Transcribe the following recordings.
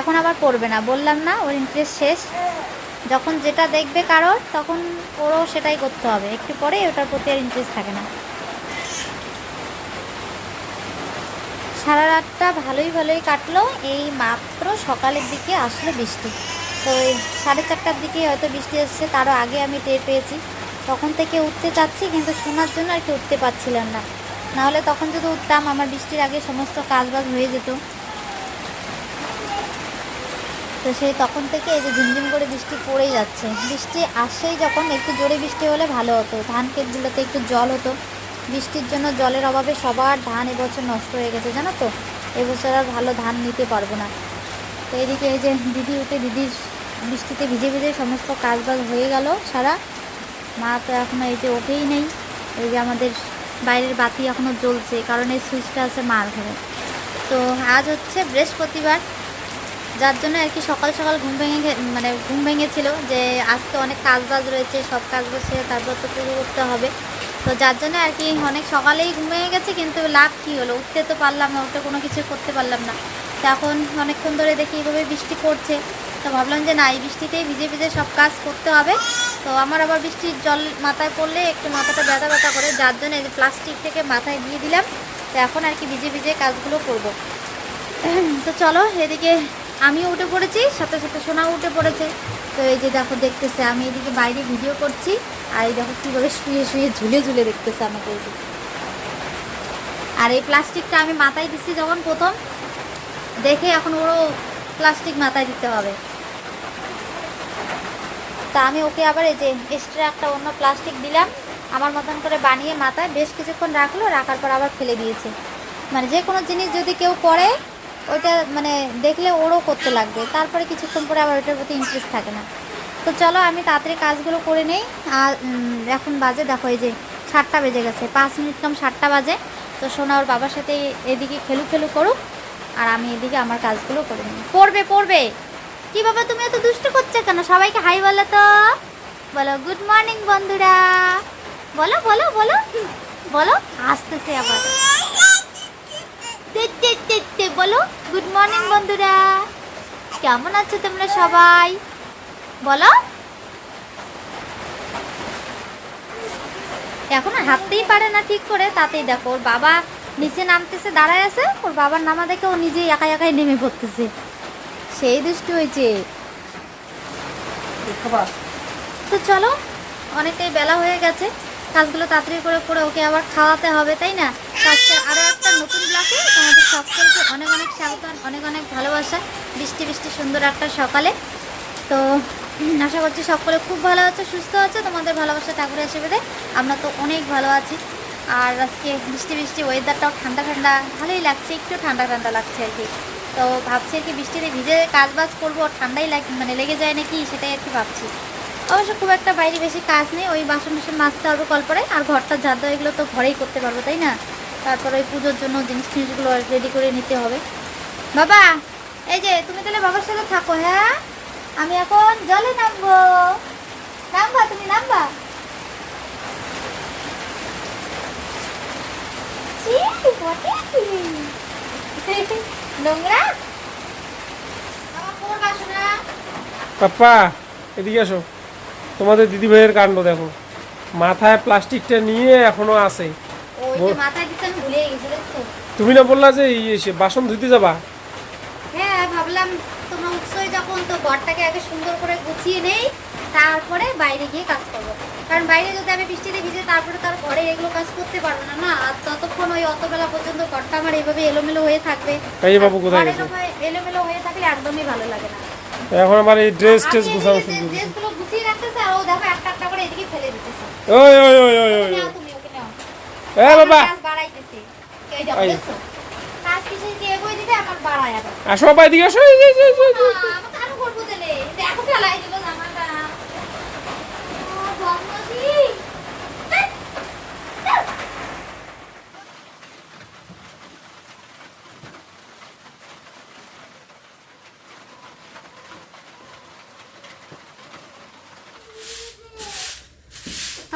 এখন আবার পড়বে না। বললাম, না, ওর ইন্টারেস্ট শেষ। যখন যেটা দেখবে কারোর, তখন ওরও সেটাই করতে হবে। একটু পরে ওটার প্রতি আর ইন্টারেস্ট থাকে না। সারা রাতটা ভালোই ভালোই কাটলো। এই মাত্র সকালের দিকে আসলো বৃষ্টি। তো সাড়ে চারটার দিকে হয়তো বৃষ্টি এসছে, তারও আগে আমি টের পেয়েছি। তখন থেকে উঠতে চাচ্ছি, কিন্তু শোনার জন্য আর কি উঠতে পারছিলাম না। নাহলে তখন যদি উঠতাম, আমার বৃষ্টির আগে সমস্ত কাজবাজ হয়ে যেত। তো সেই তখন থেকে এই যে ঝিমঝিম করে বৃষ্টি পড়েই যাচ্ছে। বৃষ্টি আসেই যখন একটু জোরে বৃষ্টি হলে ভালো হতো। ধান ক্ষেতগুলোতে একটু জল হতো। বৃষ্টির জন্য জলের অভাবে সবার ধান এবছর নষ্ট হয়ে গেছে, জানো তো? এবছর আর ভালো ধান নিতে পারব না। তো এদিকে এই যে দিদি উঠে দিদির বৃষ্টিতে ভিজে ভিজে সমস্ত কাজবাজ হয়ে গেল সারা। মা তো এখনও এই যে ওঠেই নেই। এই যে আমাদের বাইরের বাতি এখনও জ্বলছে, কারণ এই সুইচটা আছে মার ঘরে। তো আজ হচ্ছে বৃহস্পতিবার। যার জন্য আর কি সকাল সকাল ঘুম ভেঙে মানে ঘুম ভেঙেছিল যে আজকে অনেক কাজ বাজ রয়েছে, সব কাজ বসে তারপর তো পুজো করতে হবে। তো যার জন্য আর কি অনেক সকালেই ঘুম ভেঙে গেছে, কিন্তু লাভ কী হলো? উঠতে তো পারলাম না, উঠে কোনো কিছু করতে পারলাম না। তো এখন অনেকক্ষণ ধরে দেখি এইভাবে বৃষ্টি পড়ছে। তো ভাবলাম যে না, এই বৃষ্টিতেই ভিজে ভিজে সব কাজ করতে হবে। তো আমার আবার বৃষ্টির জল মাথায় পড়লে একটু মাথাটা ব্যথা ব্যথা করে, যার জন্য এই প্লাস্টিক থেকে মাথায় দিয়ে দিলাম। তো এখন আর কি ভিজে ভিজে কাজগুলো করব। তো চলো, এদিকে আমিও উঠে পড়েছি, সাথে সাথে সোনাও উঠে পড়েছে। তো এই যে দেখো, দেখতেছে, আমি এদিকে বাইরে ভিডিও করছি, আর এই দেখো কীভাবে শুয়ে শুয়ে ঝুলে ঝুলে দেখতেছে আমাকে এই আর এই প্লাস্টিকটা আমি মাথায় দিচ্ছি যখন প্রথম, দেখে এখন ওরও প্লাস্টিক মাথায় দিতে হবে। তা আমি ওকে আবার এই যে এক্সট্রা একটা অন্য প্লাস্টিক দিলাম, আমার মতন করে বানিয়ে মাথায় বেশ কিছুক্ষণ রাখল, রাখার পর আবার ফেলে দিয়েছে। মানে যে কোনো জিনিস যদি কেউ করে ওইটা মানে দেখলে ওরও করতে লাগবে। তারপরে কিছুক্ষণ পরে আবার ওইটার প্রতি ইন্টারেস্ট থাকে না। তো চলো আমি তাড়াতাড়ি কাজগুলো করে নেই। আর এখন বাজে, দেখো এই যে সাতটা বেজে গেছে। পাঁচ মিনিট কম সাতটা বাজে। তো সোনা ওর বাবার সাথে এদিকে খেলু খেলু করুক। আর আমি এদিকে আমার কাজগুলো করে নিই। পড়বে পড়বে। কি বাবা, তুমি এত দুষ্টু করছ কেন? সবাইকে হাই বলো তো। বলো গুড মর্নিং বন্ধুরা। বলো বলো বলো। বলো, আসতেছে আবার। বলো। মর্নিং বন্ধুরা। কেমন আছো তোমরা সবাই? বলো। এখনও হাঁটতেই পারে না ঠিক করে তাতেই দেখো ওর বাবা নিচে নামতেছে দাঁড়ায় আছে ওর বাবার নামা দেখে ও নিজেই একাই একাই নেমে পড়তেছে। সেই দুষ্টু হয়েছে। তো চলো অনেকটাই বেলা হয়ে গেছে। কাজগুলো তাড়াতাড়ি করে করে ওকে আবার খাওয়াতে হবে, তাই না? আজকে আরও একটা নতুন ব্লকে তোমাদের সকলকে অনেক অনেক স্বাগত অনেক অনেক ভালোবাসা। বৃষ্টি বৃষ্টি সুন্দর একটা সকালে। তো আশা করছি সকলে খুব ভালো আছে, সুস্থ আছে। তোমাদের ভালোবাসা ঠাকুরের আশীর্বাদে আমরা তো অনেক ভালো আছি। আর আজকে বৃষ্টি বৃষ্টি ওয়েদারটাও ঠান্ডা ঠান্ডা, ভালোই লাগছে, একটু ঠান্ডা ঠান্ডা লাগছে আর কি। তো ভাবছি আর কি বৃষ্টিতে ভিজে কাজ বাজ করব, ঠান্ডাই লাগ মানে লেগে যায় নাকি সেটাই আর কি ভাবছি। অবশ্য খুব একটা বাইরে বেশি কাজ নেই। ওই বাসন টাসন মাজতে হবে কল করে আর ঘরটা দেওয়া এগুলো তো ঘরেই করতে পারব, তাই না? তারপর ওই পুজোর জন্য জিনিস টিনিসগুলো রেডি করে নিতে হবে। বাবা, এই যে তুমি তাহলে বাবার সাথে থাকো হ্যাঁ? আমি এখন জলে নামবো। নামবা তুমি, নামবা। নোংরা? এদিকে আসো তোমাদের দিদি ভাইয়ের কাণ্ড দেখো। মাথায় প্লাস্টিকটা নিয়ে এখনও আছে। তুমি না বললা যে ইয়ে সে বাসন ধুতে যাবা? হ্যাঁ ভাবলাম তোমরা উৎসই যখন তো ঘরটাকে আগে সুন্দর করে গুছিয়ে নেই তারপরে বাইরে গিয়ে কাজ করব। কারণ বাইরে যদি আমি বৃষ্টিতে ভিজে তারপরে তার ঘরে এগুলো কাজ করতে পারব না না? আর ততক্ষণ ওই অত বেলা পর্যন্ত ঘরটা আমার এইভাবে এলোমেলো হয়ে থাকবে। বাবু কোথায় এলোমেলো হয়ে থাকলে একদমই ভালো লাগে না। এখন আমার এই ড্রেস আমি গুছানো শুরু যে করেছি ড্রেসগুলো গুছিয়ে রাখতেছে আর ও দেখো একটা একটা করে এদিকে ফেলে দিতেছে। ওই ওই ওই ওই ওই নাও তুমি ওকে নাও। এ বাবা! বাড়াইতেছে। এই দেখো কাজ কিছু কি এগোয় দিবে? আমার বাড়ায় আবার। আসো বাবা এদিকে আসো। আমাকে আরও করব দিলে দেখো ফেলাই দিল জামাটা ও, বদমাশি। তো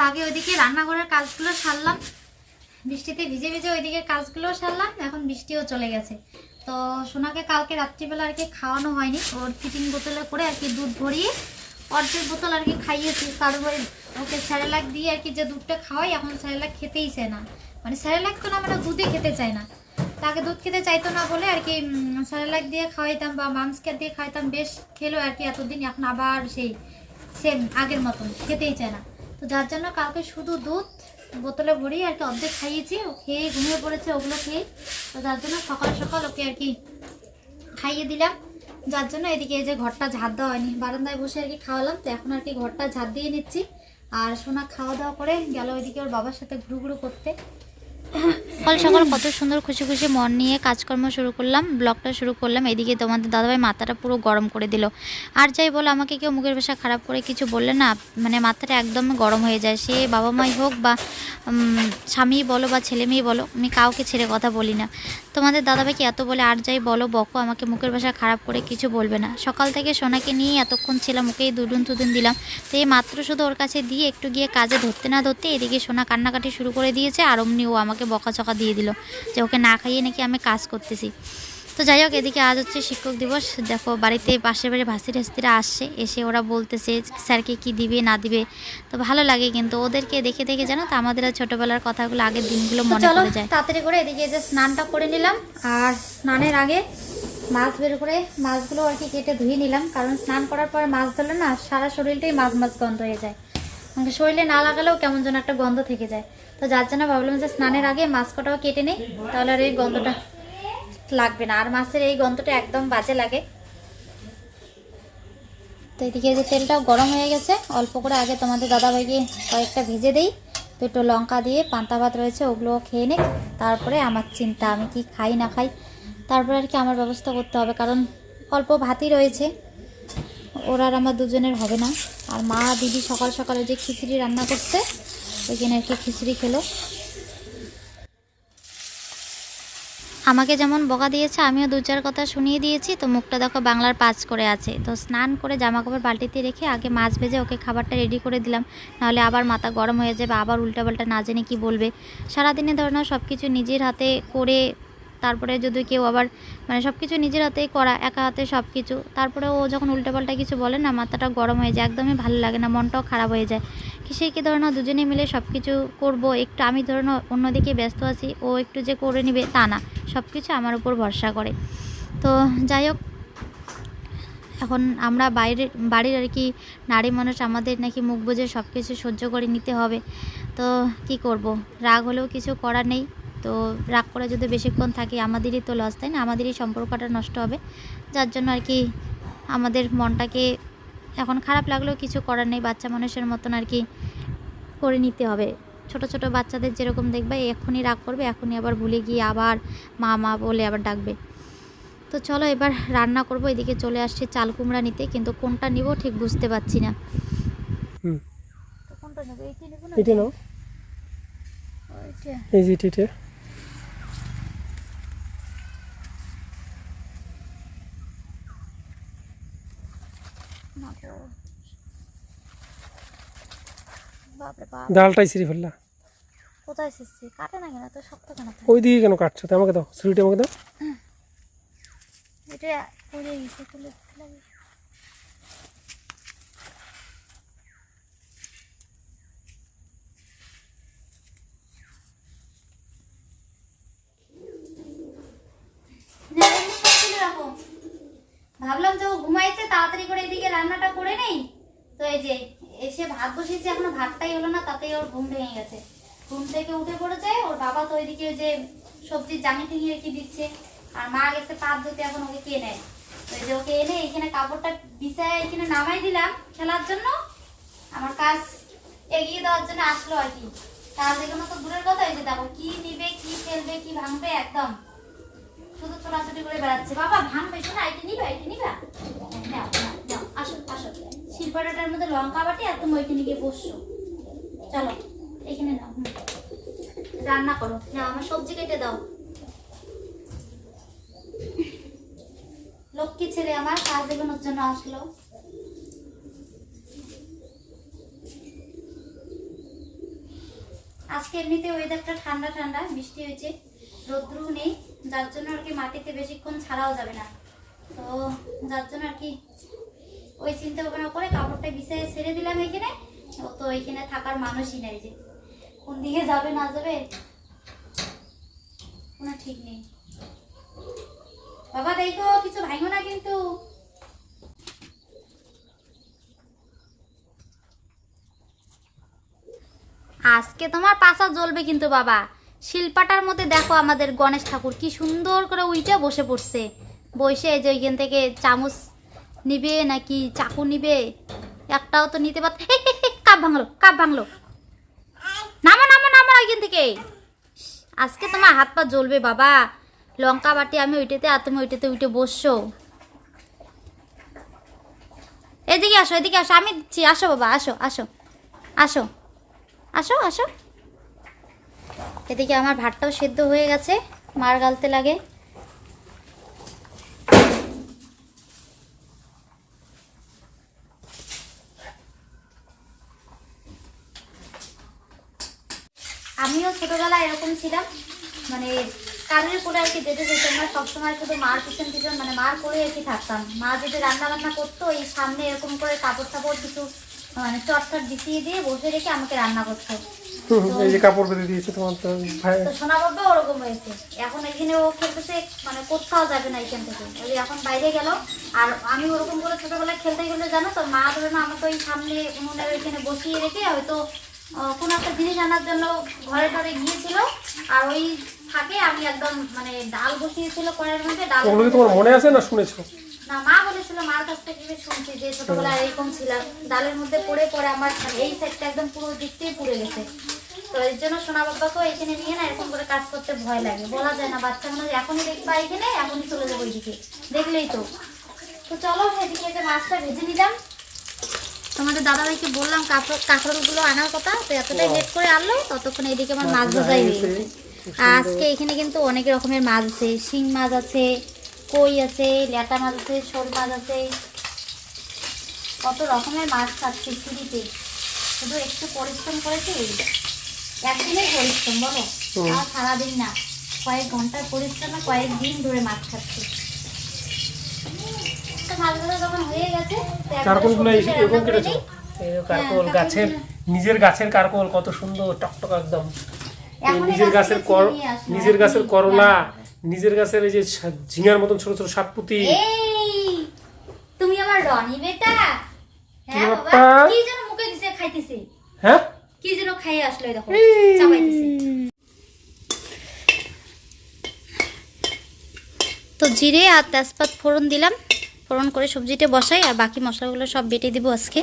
আগে ওইদিকে রান্নাঘরের কাজগুলো সারলাম। বৃষ্টিতে ভিজে ভিজে ওইদিকে কাজগুলো সারলাম, এখন বৃষ্টিও চলে গেছে। তো সোনাকে কালকে রাত্রিবেলা আর কি খাওয়ানো হয়নি, ওর ফিটিং বোতলে করে আর কি দুধ ভরিয়ে অর্ধেক বোতল আর কি খাইয়েছি। ওই ওকে স্যারেলাক দিয়ে আর কি যে দুধটা খাওয়াই, এখন স্যারেলাক খেতেই চায় না। মানে স্যারেলাক তো না মানে দুধে খেতে চায় না। তাকে দুধ খেতে চাইতো না বলে আর কি স্যারেলাক দিয়ে খাওয়াইতাম বা মাংসকে দিয়ে খাওয়াইতাম, বেশ খেলো আর কি এতদিন, এখন আবার সেই সেম আগের মতন, খেতেই চায় না। তো যার জন্য কালকে শুধু দুধ, বোতলে ভরি আর কি অর্ধেক খাইয়েছি। খেয়ে ঘুমিয়ে পড়েছে, ওগুলো খেয়ে। তো যার জন্য সকাল সকাল ওকে আর কি খাইয়ে দিলাম। যার জন্য এদিকে এই যে ঘরটা ঝাড় দেওয়া হয়নি। বারান্দায় বসে আর কি খাওয়ালাম। তো এখন আর কি ঘরটা ঝাড় দিয়ে নিচ্ছি। আর সোনা খাওয়া দাওয়া করে গেল ওইদিকে ওর বাবার সাথে ঘুরু ঘুরু করতে। সকাল সকাল কত সুন্দর খুশি খুশি মন নিয়ে কাজকর্ম শুরু করলাম, ব্লগটা শুরু করলাম। এদিকে তোমাদের দাদাভাই মাথাটা পুরো গরম করে দিল। আর যাই বলো, আমাকে কেউ মুখের ভাষা খারাপ করে কিছু বললে না মানে মাথাটা একদম গরম হয়ে যায়। সে বাবা মাই হোক বা স্বামী বলো বা ছেলে মেয়ে বলো, আমি কাউকে ছেড়ে কথা বলি না। তোমাদের দাদাভাইকে এত বলে আর যাই বলো, বকো, আমাকে মুখের ভাষা খারাপ করে কিছু বলবে না। সকাল থেকে সোনাকে নিয়ে এতক্ষণ ছিলাম, ওকেই দুদুন তুদুন দিলাম। তো এই মাত্র শুধু ওর কাছে দিয়ে একটু গিয়ে কাজে ধরতে না ধরতে এদিকে সোনা কান্নাকাটি শুরু করে দিয়েছে, আর অমনি ও আমাকে বকাচকা দিয়ে দিল যে ওকে না খাইয়ে নাকি আমি কাজ করতেছি। তো যাই হোক এদিকে আজ হচ্ছে শিক্ষক দিবস। দেখো বাড়িতে পাশের বাড়ি ভাসি টাসিরা আসছে এসে ওরা বলতেছে স্যারকে কি দিবে না দিবে। তো ভালো লাগে কিন্তু ওদেরকে দেখে দেখে জানো তো আমাদের ছোটবেলার কথাগুলো আগের দিনগুলো মনে পড়ে যায়। তাড়াতাড়ি করে এদিকে যে স্নানটা করে নিলাম আর স্নানের আগে মাছ বের করে মাছগুলো আর কি কেটে ধুয়ে নিলাম। কারণ স্নান করার পর মাছ ধরলে না সারা শরীরটাই মাছ মাছ গন্ধ হয়ে যায়। আমাকে শরীরে না লাগালেও কেমন যেন একটা গন্ধ থেকে যায়। তো যার জন্য ভাবলাম যে স্নানের আগে মাছ কটাও কেটে নেই তাহলে আর এই গন্ধটা লাগবে না। আর মাছের এই গন্ধটা একদম বাজে লাগে। তো এদিকে যে তেলটাও গরম হয়ে গেছে, অল্প করে আগে তোমাদের দাদাভাইকে কয়েকটা ভেজে দেই। দুটো লঙ্কা দিয়ে পান্তা ভাত রয়েছে ওগুলো খেয়ে নে। তারপরে আমার চিন্তা, আমি কি খাই না খাই। তারপরে আর কি আমার ব্যবস্থা করতে হবে, কারণ অল্প ভাতই রয়েছে। ওর আর আমার দুজনের হবে না। আর মা দিদি সকাল সকালে যে খিচুড়ি রান্না করছে ওইখানে আর কি খিচুড়ি খেলো। আমাকে যেমন বকা দিয়েছে, আমিও দু চার কথা শুনিয়ে দিয়েছি। তো মুখটা দেখো বাংলার পাঁচ করে আছে। তো স্নান করে জামা কাপড় বালতিতে রেখে আগে মাছ ভেজে ওকে খাবারটা রেডি করে দিলাম। নাহলে আবার মাথা গরম হয়ে যাবে, আবার উল্টাপাল্টা না জেনে কি বলবে। সারাদিনে ধরো না সব কিছু নিজের হাতে করে, তারপরে যদি কেউ আবার মানে সব কিছু নিজের হাতেই করা, একা হাতে সব কিছু তারপরে ও যখন উল্টাপাল্টা কিছু বলে না, মাথাটা গরম হয়ে যায়, একদমই ভালো লাগে না, মনটাও খারাপ হয়ে যায়। কিসে কি ধরো না দুজনে মিলে সব কিছু করব? একটু আমি ধরো না অন্যদিকে ব্যস্ত আছি, ও একটু যে করে নিবে তা না। সব কিছু আমার উপর ভরসা করে। তো যাই হোক, এখন আমরা বাইরে, বাড়ির আর কি নারী মানুষ আমাদের নাকি মুখ বুঝে সব কিছু সহ্য করে নিতে হবে। তো কি করব? রাগ হলেও কিছু করার নেই। তো রাগ করে যদি বেশিক্ষণ থাকি, আমাদেরই তো লস তাই না? আমাদেরই সম্পর্কটা নষ্ট হবে। যার জন্য আর কি আমাদের মনটাকে এখন খারাপ লাগলেও কিছু করার নেই বাচ্চা মানুষের মতন আর কি করে নিতে হবে। ছোট ছোট বাচ্চাদের যেরকম দেখবে এখনই রাগ করবে এখনই আবার ভুলে গিয়ে আবার মা মা বলে আবার ডাকবে। তো চলো এবার রান্না করব এদিকে চলে আসছে চাল কুমড়া নিতে কিন্তু কোনটা নিব ঠিক বুঝতে পারছি না। কোনটা নেব? এইটি নেব না এটা নাও। ওইটা এই যে এটা না গো। বাপরে বাপ ডালটাই ছিঁড়ে ফেললা। কোথায় ছিঁড়ছি? কাটে না কেন? তো শক্ত কেন? ওই দিকে কেন কাটছো? তো আমাকে দাও ছুরিটা আমাকে দাও। এটা পড়ে গেছে তুলে দিতে লাগে না, এই সব তুলে রাখো। ভাবলাম যে ও ঘুমাইছে, তাড়াতাড়ি করে এদিকে রান্নাটা করে নেই। তো এই যে, এসে ভাত বসিয়েছে, এখনও ভাতটাই হলো না, তাতেই ওর ঘুম ভেঙে গেছে। ঘুম থেকে উঠে পড়েছে, ওর বাবা তো ওইদিকে যে সবজির জাঙি টিঙি রেখে দিচ্ছে। আর মা গেছে পাত ধুতে, এখন ওকে কে নেয় তো এই যে ওকে এনে এখানে কাপড়টা বিছায় এখানে নামাই দিলাম খেলার জন্য। আমার কাজ এগিয়ে দেওয়ার জন্য আসলো আর কি। কাজ এগুলো তো দূরের কথা যে দেখো কি নিবে, কি ফেলবে কি ভাঙবে, একদম। শুধু ছোটাছুটি করে বেড়াচ্ছে। বাবা ভাঙবে শোনা এটি নিবা এটি নিবা। নাও নাও, নাও আসো আসো। শিল্পাটাটার মধ্যে লঙ্কা বাটি আর তুমি ওইখানে গিয়ে বসছো চলো এখানে নাও। রান্না করো। নাও আমার সবজি কেটে দাও। লক্ষ্মী ছেলে আমার কাজ এগোনোর জন্য আসলো। আজকে এমনিতে ওয়েদারটা ঠান্ডা ঠান্ডা বৃষ্টি হয়েছে রোদ্রু নেই। যার জন্য আর কি মাটিতে বেশিক্ষণ ছাড়াও যাবে না। তো যার জন্য আর কি ওই চিন্তা ভাবনা করে কাপড়টা বিছায় ছেড়ে দিলাম এখানে। ও তো এখানে থাকার মানুষই নাই যে। কোন দিকে যাবে, না যাবে, কোনো ঠিক নেই। বাবা, দেখো, কিছু ভাঙো না কিন্তু। আজকে তোমার পাশা জ্বলবে কিন্তু, বাবা। শিল্পাটার মধ্যে দেখো আমাদের গণেশ ঠাকুর, কি সুন্দর করে উইটা বসে পড়ছে। বসে এই যে ওইখান থেকে চামচ নিবে নাকি চাকু নিবে? একটাও তো নিতে পার কাপ ভাঙলো কাপ ভাঙলো। নামো নামো নামো ওইখান থেকে। আজকে তোমার হাত পা জ্বলবে বাবা। লঙ্কা বাটি আমি ওইটাতে আর তুমি ওইটাতে উঠে বসছো। এদিকে আসো এদিকে আসো। আমি দিচ্ছি। আসো বাবা, আসো আসো। আসো আসো আসো। এদিকে আমার ভাতটাও সেদ্ধ হয়ে গেছে, মার গালতে লাগে। আমিও ছোটবেলায় এরকম ছিলাম মানে কাজের করে আর কি যেতে যেতাম না সবসময় শুধু মার পিছন পিছন মানে মার করে আর কি থাকতাম। মা যদি রান্না বান্না করতো, এই সামনে এরকম করে কাপড় টাপড় কিছু মানে চট চট বিছিয়ে দিয়ে বসে রেখে আমাকে রান্না করতো। এই যে কাপড় বেঁধে দিয়েছে তোমার তো ভাই। তো সোনা বাবা ওরকম হয়েছে। এখন এখানে ও খেলতেছে মানে কোথাও যাবে না এখান থেকে। ওই এখন বাইরে গেল আর আমি ওরকম করে ছোটবেলায় খেলতে গেলে জানো তো মা ধরে না আমাকে ওই সামনে উনুনের ওইখানে বসিয়ে রেখে হয়তো কোনো একটা জিনিস আনার জন্য ঘরে ঘরে গিয়েছিল। আর ওই ফাঁকে আমি একদম মানে ডাল বসিয়েছিল কড়াইয়ের মধ্যে ডাল ওগুলো তোমার মনে আছে না শুনেছো? না মা বলেছিল মার কাছ থেকে শুনছি যে ছোটবেলায় এরকম ছিলাম ডালের মধ্যে পড়ে পড়ে আমার এই সাইডটা একদম পুরো দিক দিয়ে পুড়ে গেছে। তো এর জন্য সোনা বাবাকেও এখানে নিয়ে না এরকম করে কাজ করতে ভয় লাগে। বলা যায় না বাচ্চা মনে হয় এখনই দেখবা এখানে এখনই চলে যাব ওইদিকে দেখলেই তো। তো চলো এদিকে যে মাছটা ভেজে নিলাম। তোমাদের দাদাভাইকে বললাম কাঁকড়গুলো আনার কথা তো এতটাই লেট করে আনলো ততক্ষণ এদিকে আমার মাছ ভাজাই হয়ে গেছে। আজকে এখানে কিন্তু অনেক রকমের মাছ আছে। শিং মাছ আছে কই আছে ল্যাটা মাছ আছে শোল মাছ আছে। কত রকমের মাছ খাচ্ছি ফ্রিতে শুধু একটু পরিশ্রম করেছি একদিনের পরিশ্রম বলো? আর সারাদিন না। কয়েক ঘণ্টার পরিশ্রমে কয়েক দিন ধরে মাছ খাচ্ছি। তো মাছগুলো যখন হয়ে গেছে এরকম কেটেছো? গাছের নিজের গাছের কারকল কত সুন্দর টকটক একদম। নিজের গাছের কর নিজের গাছের করলা নিজের গাছের এই যে ঝিঙার মতন ছোট ছোট সাতপুতি। তুমি আমার রনি বেটা। হ্যাঁ বাবা কি যেন মুখে দিছে খাইতেছে। হ্যাঁ? কি যেন খাইয়ে আসলো দেখো। তো জিরে আর তেজপাত ফোড়ন দিলাম। ফোড়ন করে সবজিটা বসাই আর বাকি মশলাগুলো সব বেটে দিব আজকে।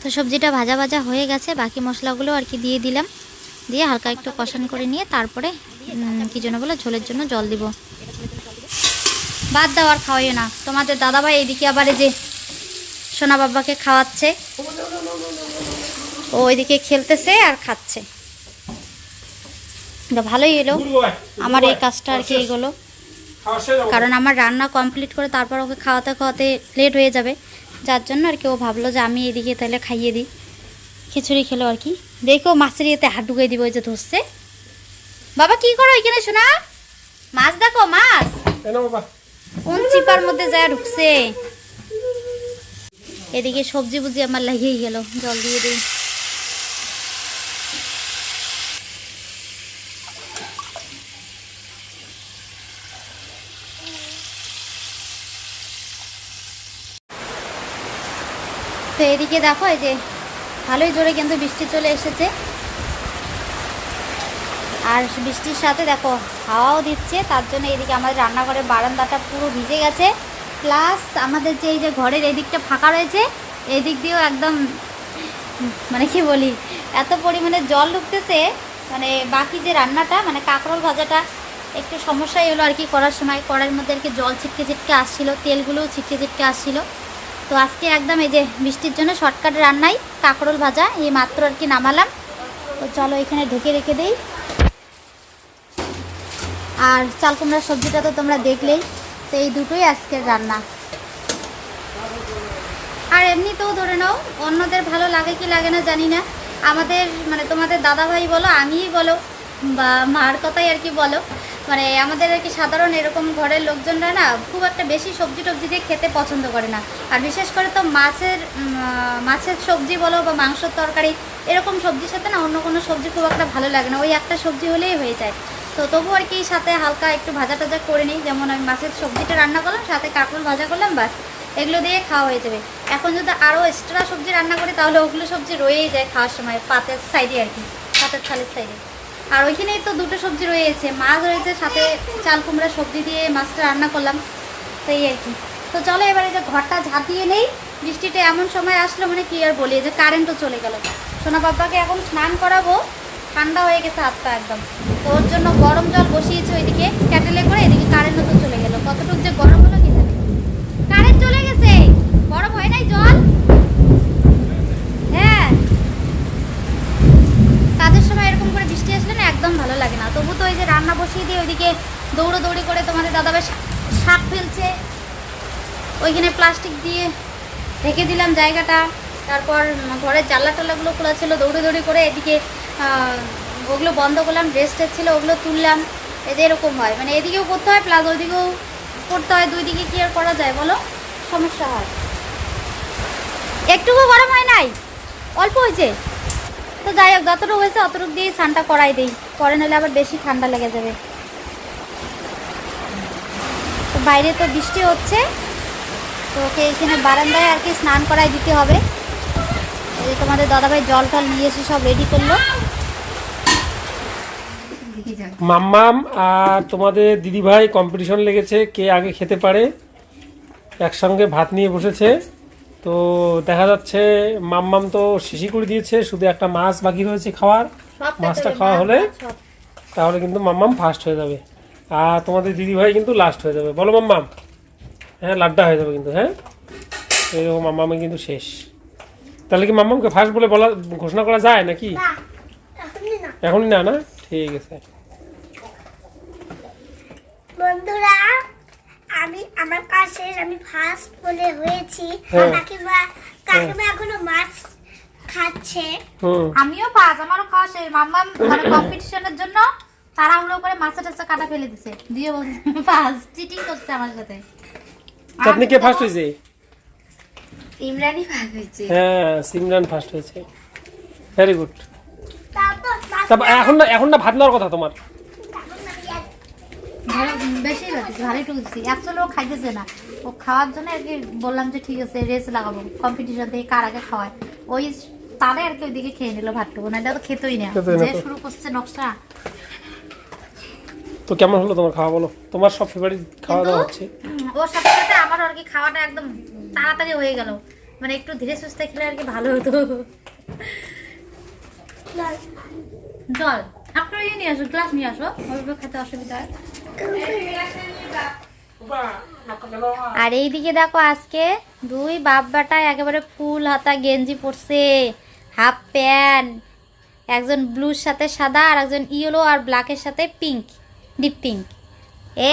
তো সবজিটা ভাজা ভাজা হয়ে গেছে বাকি মশলাগুলো আর কি দিয়ে দিলাম। দিয়ে হালকা একটু কষান করে নিয়ে তারপরে কি জন্য বলে ঝোলের জন্য জল দিব। বাদ দাও আর খাওয়াইও না। তোমাদের দাদাভাই এদিকে আবার এই যে সোনা বাবাকে খাওয়াচ্ছে। ও ওইদিকে খেলতেছে আর খাচ্ছে। ভালোই এলো। আমার এই কাজটা আর কি এগোলো। কারণ আমার রান্না কমপ্লিট করে তারপর ওকে খাওয়াতে খাওয়াতে লেট হয়ে যাবে। যার জন্য আর কি ও ভাবলো যে আমি এদিকে তাহলে খাইয়ে দিই। খিচুড়ি খেলো আর কি। দেখো মাছের ইয়েতে হাত ঢুকিয়ে দিব ওই যে ধরছে। বাবা কি করো এখানে শোনা মাছ দেখো মাছ? কোন চিপার মধ্যে যায় ঢুকছে? এদিকে সবজি বুঝি আমার লেগেই গেল জল দিয়ে দিই। তো এদিকে দেখো এই যে ভালোই জোরে কিন্তু বৃষ্টি চলে এসেছে। আর বৃষ্টির সাথে দেখো, হাওয়াও দিচ্ছে, তার জন্য এদিকে আমাদের রান্নাঘরের বারান্দাটা পুরো ভিজে গেছে। প্লাস আমাদের যে এই যে ঘরের এদিকটা ফাঁকা রয়েছে এই দিক দিয়েও একদম মানে কি বলি, এত পরিমাণে জল ঢুকতেছে মানে বাকি যে রান্নাটা মানে কাঁকরোল ভাজাটা, একটু সমস্যাই হলো আর কি করার সময়। কড়াইয়ের মধ্যে আর কি জল ছিটকে ছিটকে আসছিল, তেলগুলোও ছিটকে ছিটকে আসছিল। তো আজকে একদম এই যে বৃষ্টির জন্য শর্টকাট রান্নাই, কাঁকরোল ভাজা, এই মাত্র আর কি নামালাম। তো চলো এখানে ঢেকে রেখে দেই। আর চাল কুমড়ার সবজিটা তো তোমরা দেখলেই, তো এই দুটোই আজকের রান্না। আর এমনিতেও ধরে নাও, অন্যদের ভালো লাগে কি লাগে না জানি না। আমাদের মানে তোমাদের দাদা ভাই বলো, আমিই বলো, বা মার কথাই আর কি বলো। মানে আমাদের আর কি সাধারণ এরকম ঘরের লোকজনরা না খুব একটা বেশি সবজি টবজি দিয়ে খেতে পছন্দ করে না। আর বিশেষ করে তো মাছের মাছের সবজি বলো বা মাংসের তরকারি এরকম সবজির সাথে না অন্য কোনো সবজি খুব একটা ভালো লাগে না। ওই একটা সবজি হলেই হয়ে যায়। তো তবু আর কি সাথে হালকা একটু ভাজা টাজা করে নিই। যেমন আমি মাছের সবজিটা রান্না করলাম, সাথে কাঁকরোল ভাজা করলাম বাস এগুলো দিয়ে খাওয়া হয়ে যাবে। এখন যদি আরও এক্সট্রা সবজি রান্না করি, তাহলে ওগুলো সবজি রয়েই যায় খাওয়ার সময়, পাতের সাইডে আর কি, পাতের থালের সাইডে। আর ওইখানে তো দুটো সবজি রয়েছে, মাছ রয়েছে, সাথে চাল, কুমড়া, সবজি দিয়ে মাছটা রান্না করলাম। তো এই আর কি। তো চলো এবারে যে ঘরটা ঝাঁপিয়ে নেই, বৃষ্টিটা এমন সময় আসলো মানে কি আর বলি যে কারেন্টও চলে গেল। সোনা বাবাকে এখন স্নান করাবো, ঠান্ডা হয়ে গেছে হাতটা একদম। তো ওর জন্য গরম জল বসিয়েছে ওইদিকে, ক্যাটেলে করে এদিকে কারেন্টও তো চলে গেল। কতটুকু যে গরম হলো কি জানি। কারেন্ট চলে গেছে, গরম হয় নাই জল হ্যাঁ কাজের সময় এরকম করে বৃষ্টি আসলে না একদম ভালো লাগে না। তবু তো ওই যে রান্না বসিয়ে দিয়ে ওইদিকে দৌড়োদৌড়ি করে তোমাদের দাদাভাই শাক ফেলছে। ওইখানে প্লাস্টিক দিয়ে ঢেকে দিলাম জায়গাটা। তারপর ঘরের জানলা টাল্লাগুলো খোলা ছিল, দৌড়ে দৌড়ি করে এদিকে ওগুলো বন্ধ করলাম ড্রেস ছিল, ওগুলো তুললাম। যে এরকম হয়। মানে এদিকেও করতে হয় প্লাস ওইদিকেও করতে হয় দুই দিকে কি আর করা যায় বলো? সমস্যা হয়। একটুকু গরম হয় নাই? অল্প হয়েছে? তো যাই হোক, যতটুকু হয়েছে অতটুকু দিয়ে স্নানটা করাই দিই। পরে নাহলে আবার বেশি ঠান্ডা লেগে যাবে। তো বাইরে তো বৃষ্টি হচ্ছে, তো ওকে এখানে বারান্দায় আর কি স্নান করাই দিতে হবে। এই তোমাদের দাদাভাই জল টল নিয়ে এসে সব রেডি করল। মাম্মাম আর তোমাদের দিদিভাই কম্পিটিশন লেগেছে, কে আগে খেতে পারে। একসঙ্গে ভাত নিয়ে বসেছে। তো দেখা যাচ্ছে মাম্মাম তো শিশি করে দিয়েছে শুধু একটা মাছ বাকি রয়েছে খাওয়ার। মাছটা খাওয়া হলে তাহলে কিন্তু মাম্মাম ফার্স্ট হয়ে যাবে। আর তোমাদের দিদিভাই কিন্তু লাস্ট হয়ে যাবে। বলো মাম্মাম। হ্যাঁ লাড্ডা হয়ে যাবে কিন্তু হ্যাঁ? এরকম মাম্মামে কিন্তু শেষ। তাহলে কি মাম্মামকে ফার্স্ট বলে বলা ঘোষণা করা যায় নাকি? এখনই না না? ঠিক আছে। বন্ধুরা আমি আমার কাজ শেষ আমি ফার্স্ট বলে হয়েছি। হ্যাঁ। কাকিমা কাকিমা এখনও মাছ খাচ্ছে। আমিও পাস আমারও খাওয়া শেষ। মাম্মা মানে কম্পিটিশনের জন্য তাড়াহুড়ো করে মাছা টাছা কাটা ফেলে দিছে। দিয়ে বলছে পাস চিটিং করছে আমার সাথে। চাটনি কে ফার্স্ট হয়েছে? ইমরানই পাস হয়েছে। হ্যাঁ সিমরান ফার্স্ট হয়েছে। ভেরি গুড তারপর এখন না এখন না ভাত নেওয়ার কথা তোমার এখন আমি এক- ভালো বেশি লাগছে ভালোই টুকছি ও খাইতেছে না। ও খাওয়ার জন্য আর কি বললাম যে ঠিক আছে রেস লাগাবো। কম্পিটিশন থেকে কার আগে খাওয়ায়? ওই তারে আর কি ওইদিকে খেয়ে নিল ভাতটুকু। না এটা তো খেতোই না। যে শুরু করছে নকশা। তো কেমন হলো তোমার খাওয়া বলো? তোমার সব ফেভারিট খাওয়া দাওয়া হচ্ছে? ওর সাথে সাথে আমারও আর কি খাওয়াটা একদম তাড়াতাড়ি হয়ে গেল। মানে একটু ধীরে সুস্থে খেলে আর কি ভালো হতো। জল। আপনার ইয়ে নিয়ে আসো গ্লাস নিয়ে আসো। ওইভাবে খেতে অসুবিধা হয়। আর এইদিকে দেখো আজকে দুই বাপ বেটায় একেবারে ফুল হাতা গেঞ্জি পরছে হাফ প্যান্ট একজন ব্লুর সাথে সাদা আর একজন ইয়েলো আর ব্ল্যাকের সাথে পিঙ্ক ডিপ পিঙ্ক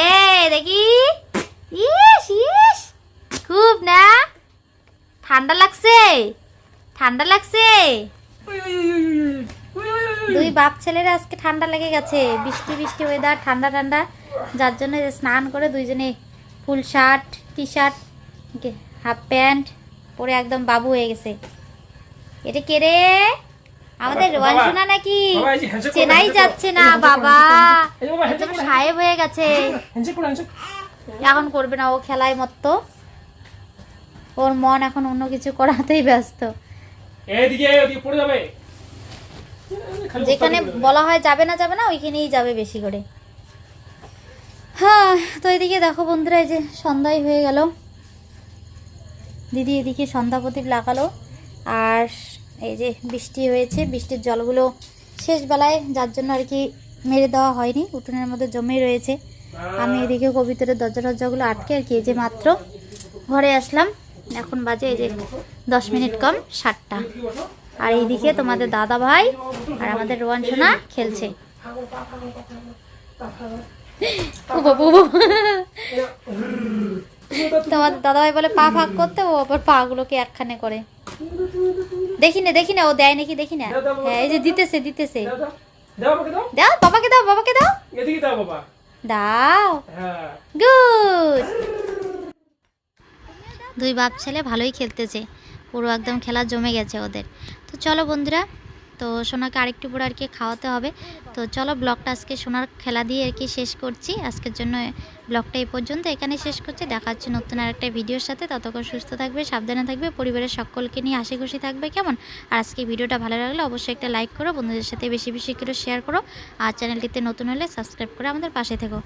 এ দেখি। ইস ইস খুব না? ঠান্ডা লাগছে? ঠান্ডা লাগছে? দুই বাপ ছেলেরা আজকে ঠান্ডা লেগে গেছে। বৃষ্টি বৃষ্টি ওয়েদার ঠান্ডা ঠান্ডা। যার জন্য স্নান করে দুইজনে full shirt T shirt half pant পরে একদম বাবু হয়ে গেছে। এটা কে রে? আমাদের বাবা, রোয়ান সোনা নাকি? চেনাই যাচ্ছে না বাবা একদম সাহেব হয়ে গেছে। এখন করবে না ও খেলায় মত্ত। ওর মন এখন অন্য কিছু করাতেই ব্যস্ত। এইদিকে ওদিকে পড়ে যাবে। যেখানে। বলা হয় যাবে না যাবে না ওইখানেই যাবে বেশি করে। হ্যাঁ তো এদিকে দেখো বন্ধুরা এই যে সন্ধ্যায় হয়ে গেল। দিদি এদিকে সন্ধ্যা প্রদীপ লাগালো। আর এই যে বৃষ্টি হয়েছে বৃষ্টির জলগুলো শেষ বেলায় যার জন্য আর কি মেরে দেওয়া হয়নি উঠোনের মধ্যে জমে রয়েছে। আমি এদিকে কবিতরের দরজা টরজাগুলো আটকে আর কি এই যে মাত্র ঘরে আসলাম। এখন বাজে এই যে দশ মিনিট কম সাতটা। আর এইদিকে তোমাদের দাদা ভাই আর আমাদের রোয়ান সোনা খেলছে। তোমার দাদাভাই বলে পা ভাগ করতে ও আবার পা গুলোকে একখানে করে। দেখি না দেখি না ও দেয় নাকি দেখি না। হ্যাঁ এই যে দিতেছে দিতেছে। দাও বাবাকে দাও বাবাকে দাও। দাও দাও। হ্যাঁ। গুড দুই বাপ ছেলে ভালোই খেলতেছে। পুরো একদম খেলা জমে গেছে ওদের। তো চলো বন্ধুরা, তো সোনাকে আরেকটু পরে আর কি খাওয়াতে হবে। তো চলো ব্লগটা আজকে সোনার খেলা দিয়ে আর কি শেষ করছি। আজকের জন্য ব্লগটা এই পর্যন্ত। এখানে শেষ করছি। দেখা হচ্ছে নতুন আর একটা ভিডিওর সাথে। ততক্ষণ সুস্থ থাকবে, সাবধানে থাকবে, পরিবারের সকলকে নিয়ে হাসি খুশি থাকবে কেমন? আর আজকে ভিডিওটা ভালো লাগলে অবশ্যই একটা লাইক করো, বন্ধুদের সাথে বেশি বেশি করে শেয়ার করো। আর চ্যানেলটিতে নতুন হলে সাবস্ক্রাইব করে আমাদের পাশে থেকো।